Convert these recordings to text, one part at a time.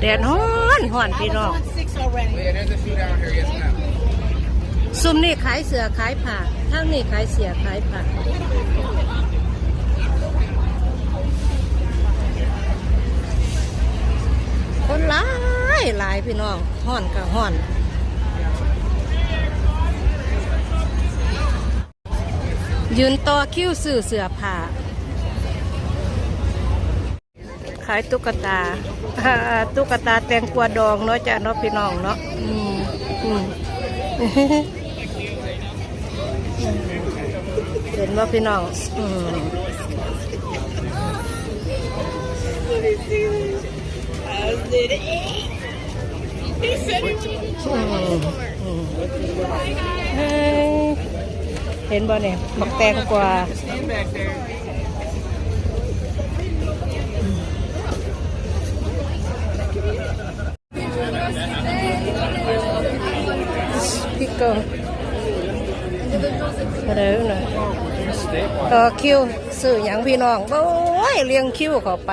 แดดฮ้อนฮ้อนพี่น้อง ซุมนี่ขายเสือขายผ้าทั้งนี่ขายเสือขายผ้าคนหลายหลายพี่น้องฮ้อนกับฮ้อนยืนต่อคิ้วซื้อเสือผ้า ขายตุ๊กตาตุ๊กตาแตงกวาดองเนาะจ้ะเนาะพี่น้องเนาะอืมอืมเห็นว่าพี่น้องอืมเฮ้ยเห็นบ่เนี่ยบักแตงกวา เกิลอะไรน่ะต่อคิวสื่ออย่างพี่น้องโอ้ยเลี้ยงคิวเข้าไป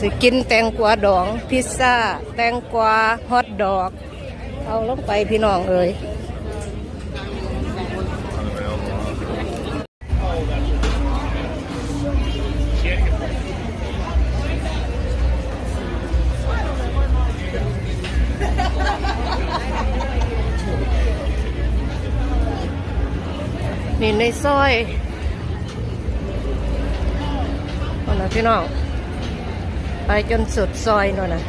สิกินแตงกวาดอง พิซซ่า แตงกวาฮอทดอก เอาลงไปพี่น้องเอ้ย ในซอยเอานะพี่น้อง ไปจนสุดซอยนู่นนะ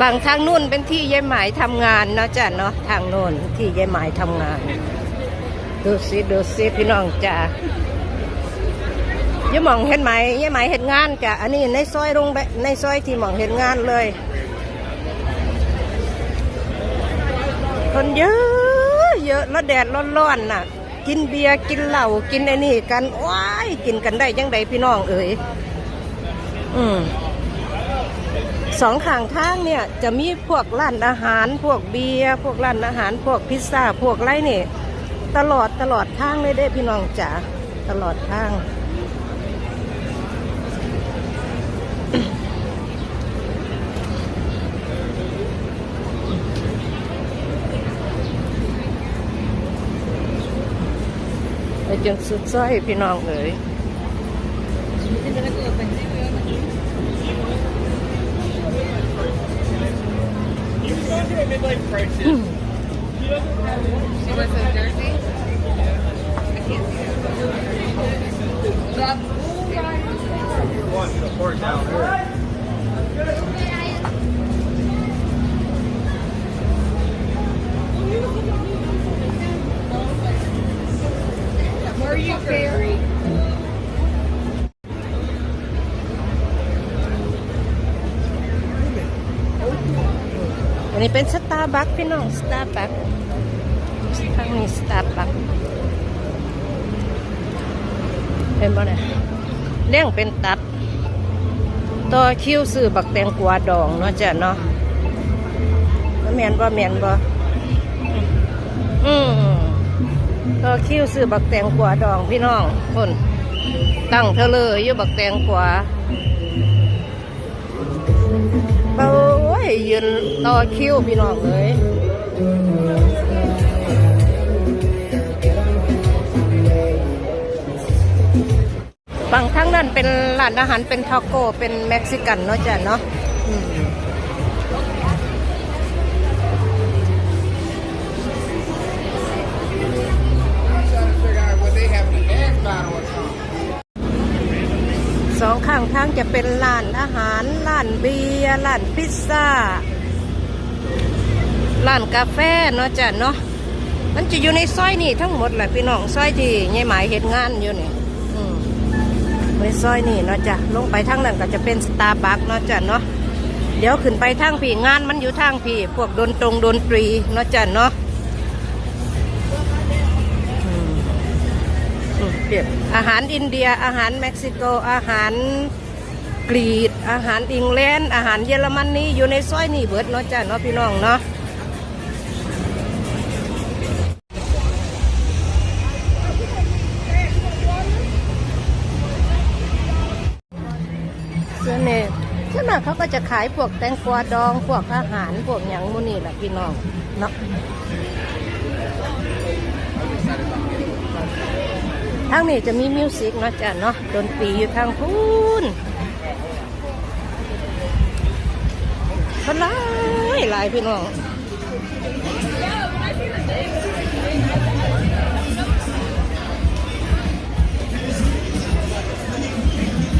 ฝั่งทางนู่นเป็นที่ยายหมายทำงานนะจ้ะเนาะทางโน่นที่ยายหมายทำงาน ดูสิดูสิพี่น้องจ้ะยายหมองเห็นไหมยายหมายเห็นงานจ้ะอันนี้ในซอยโรงในซอยที่หมองเห็นงานเลย คนเยอะ เยอะแล้วแดดร้อนๆน่ะ กินเบียร์กินเหล้ากินไอ้นี่กันว้ายกินกันได้ยังไงพี่น้องเอ๋ยอืมสองข้างทางเนี่ย จะมีพวกร้านอาหาร พวกเบียร์พวกร้านอาหาร พวกพิซซ่าพวกไรนี่ตลอดตลอดทางเลยเด้พี่น้องจ๋าตลอดทาง ไปจนสุดซอยพี่น้องเอ๋ย You can are you buried? อันนี้เป็นสตาร์บัคพี่น้องสตาร์บัคทางนี้สตาร์บัคเห็นบ่เนี่ยเลี้ยงเป็นตับต่อคิวซื้อบักแตงกวาดองเนาะจ้ะเนาะแมนบ่แมนบ่อืม ต่อคิวซื้อบักแตงกวาดองพี่น้องคนตั้งเธอเลยอยู่บักแตงกวาโอ้ยยืนต่อคิวพี่น้องเลยฝั่งทั้งนั้นเป็นร้านอาหารเป็นทาโก้เป็นเม็กซิกันเนาะจ้ะเนาะ องข้างทางจะเป็นร้านอาหารร้านเบียร์ร้านพิซซ่าร้านกาแฟเนาะจ้ะเนาะมันจะอยู่ในซอยนี่ทั้งหมดแหละพี่น้องซอยที่ยายหมายเห็นงานอยู่นี่อืมในซอยนี่เนาะจ้ะลงไปทางนั้นก็จะเป็นสตาร์บัคเนาะจ้ะเนาะเดี๋ยวขึ้นไปทางพี่งานมันอยู่ทางพี่พวกดนตรงดนตรีเนาะจ้ะเนาะ เด็ดอาหารอินเดีย อาหารเม็กซิโก อาหารกรีด อาหารอังกฤษอาหารเยอรมนนีอยู่ในซอยนี่เบิดเนาะจ้าเนาะพี่น้องเนาะเสน่ห์ส่วนมากเขาก็จะขายพวกแตงกวาดอง พวกอาหาร พวกหยังมูนี่แหละพี่น้องเนาะ ทางนี้จะมีมิวสิกเนาะจ้ะเนาะดนตรีอยู่ทางพูนคนหลายหลายพี่น้อง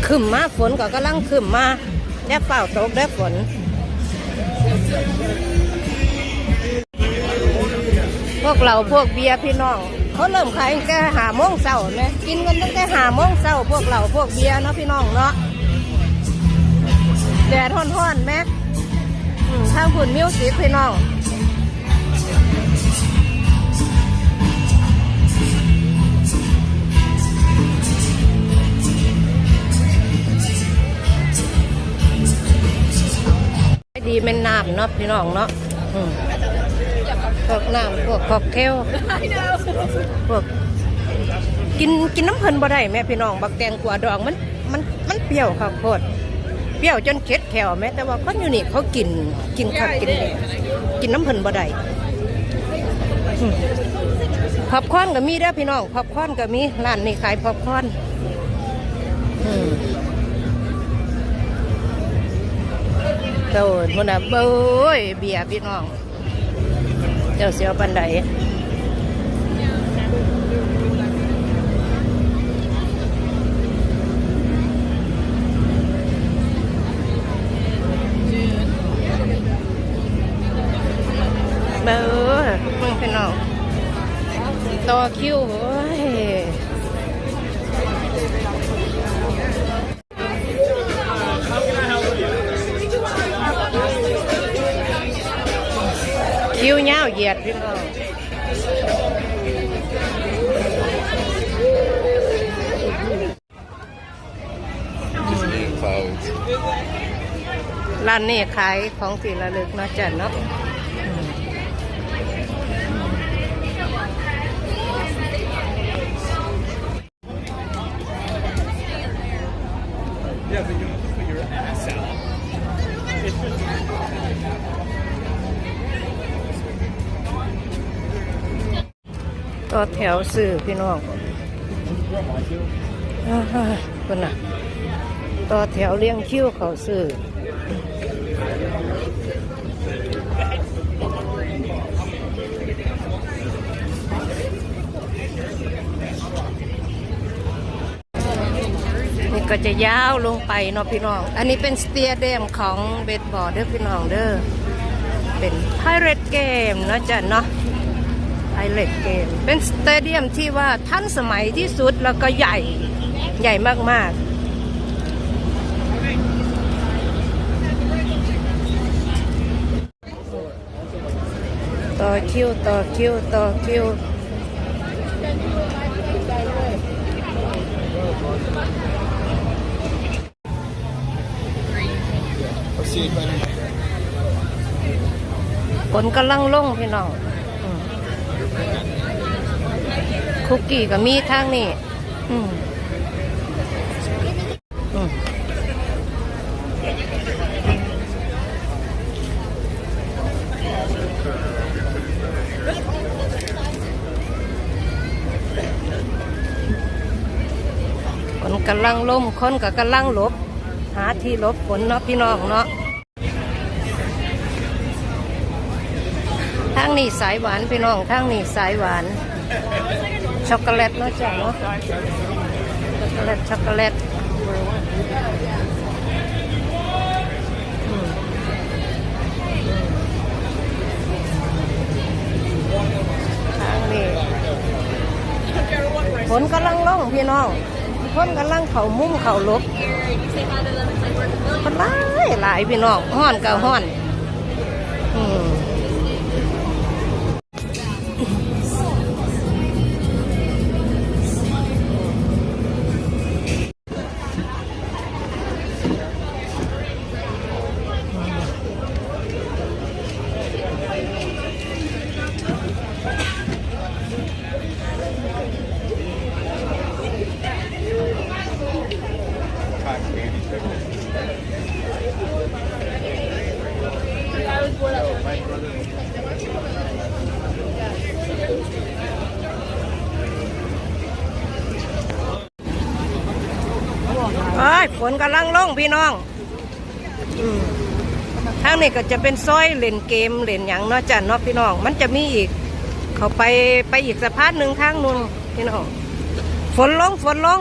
ขึ้นมาฝนก็กำลังขึ้นมาแดดเป่าตกแดดฝนพวกเราพวกเบียร์พี่น้อง เขาเริ่มขายตั้งแต่หาโมงเช้าไหมกินกันตั้งแต่หาโมงเช้าพวกเราพวกเบียร์เนาะพี่น้องเนาะแดดท่อนๆไหมอืมทางพุ่นมิวสิกพี่น้องดีแม่นน้ำเนาะพี่น้องเนาะอืม พวกน้ำพวกค็อกเทลพวกกินกินน้ำเพลินบ่ได้แม่พี่น้องบักแตงกวาดองมันมันมันเปรี้ยวค่ะโคตรเปรี้ยวจนเค็ดแขวแม่แต่ว่าคนอยู่นี่เขากินกินคักกินแดงกินน้ำเพลินบ่ได้อืมพอบคอนก็มีเด้อพี่น้องพอบคอนก็มีร้านนี้ขายพอบคอนอืมเจ้ามันน่ะเบ้ยเบียร์พี่น้อง เจ้าเสียวปันไดเบ้ยมึงพี่น้องต่อคิวเฮ้ยาวเหยียดพี่น้อง Clothes. ร้านนี้ขายของสีระลึกเนาะจ้ะเนาะ ต่อแถวสื่อพี่น้องอ่าฮะคนน่ะ ต่อแถวเลี้ยงคิ้วเขาสื่อนี่ก็จะยาวลงไปเนาะพี่น้อง อันนี้เป็นสเตียเดมของเบสบอลเด้อพี่น้องเด้อ เป็นไพเรตเกมเนาะจ้ะเนาะ ไอเล็กเกมเป็นสเตเดียมที่ว่าทันสมัยที่สุดแล้วก็ใหญ่ใหญ่มากๆต่อคิวต่อคิวต่อคิว I'll see you later. ฝนกำลังลงพี่น้องอืม คุกกี้ก็มีทางนี้อืมอืมฝนกำลังล่มคนก็กำลังหลบ หาที่หลบฝนเนาะพี่น้องเนาะทางนี้สายหวานพี่น้องทางนี้สายหวาน ช็อกโกแลตเนาะจ้ะเนาะช็อกโกแลตช็อกโกแลตทางนี้ฝนกำลังล่องพี่น้องฝนกำลังเข่ามุ้มเข่าลบคนหลายหลายพี่น้องห้อนกับห้อน อืม ฝนกำลังลงพี่น้องอทางนี้ก็จะเป็นซอยเล่นเกมเล่นหยังเนาะจ้ะเนาะพี่น้อง มันจะมีอีก เขาไปไปอีกสะพานหนึ่งทางนู้นพี่น้อง ฝนลงฝนลง